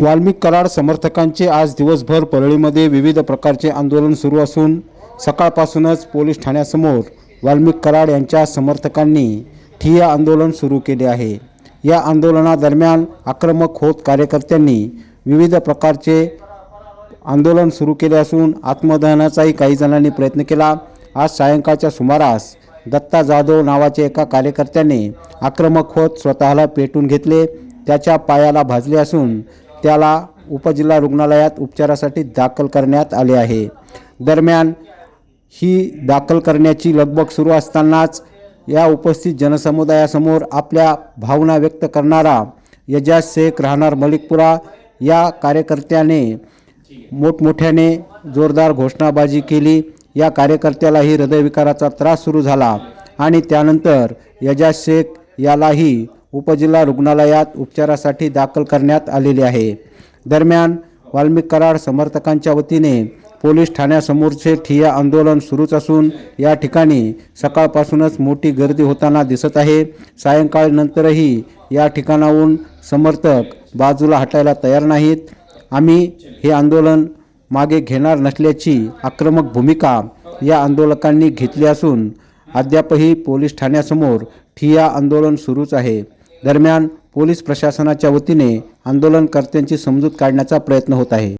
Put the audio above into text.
वाल्मिक कराड समर्थकांचे आज दिवसभर परळीमध्ये विविध प्रकारचे आंदोलन सुरू असून सकाळपासूनच पोलीस ठाण्यासमोर वाल्मिक कराड यांच्या समर्थकांनी ठिय्या आंदोलन सुरू केले आहे. या आंदोलनादरम्यान आक्रमक होत कार्यकर्त्यांनी विविध प्रकारचे आंदोलन सुरू केले असून आत्मदहनाचाही काही जणांनी प्रयत्न केला. आज सायंकाळच्या सुमारास दत्ता जाधव नावाच्या एका कार्यकर्त्याने आक्रमक होत स्वतःला पेटून घेतले. त्याच्या पायाला भाजले असून त्याला उपजिल्हा रुग्णालयात उपचारासाठी दाखल करण्यात आले आहे. दरम्यान ही दाखल करण्याची लगबग सुरू असतानाच या उपस्थित जनसमुदायासमोर आपल्या भावना व्यक्त करणारा यजाज शेख राहणार मलिकपुरा या कार्यकर्त्याने मोठमोठ्याने जोरदार घोषणाबाजी केली. या कार्यकर्त्यालाही हृदयविकाराचा त्रास सुरू झाला आणि त्यानंतर यजाज शेख यालाही उपजिल्हा रुग्णालयात उपचारासाठी दाखल करण्यात आलेले आहे. दरम्यान वाल्मिक कराड समर्थकांच्या वतीने पोलीस ठाण्यासमोरचे ठिया आंदोलन सुरूच असून या ठिकाणी सकाळपासूनच मोठी गर्दी होताना दिसत आहे. सायंकाळनंतरही या ठिकाणाहून समर्थक बाजूला हटायला तयार नाहीत. आम्ही हे आंदोलन मागे घेणार नसल्याची आक्रमक भूमिका या आंदोलकांनी घेतली असून अद्यापही पोलीस ठाण्यासमोर ठिया आंदोलन सुरूच आहे. दरम्यान पोलीस प्रशासनाच्या वतीने आंदोलनकर्त्यांची समजूत काढण्याचा प्रयत्न होत आहे.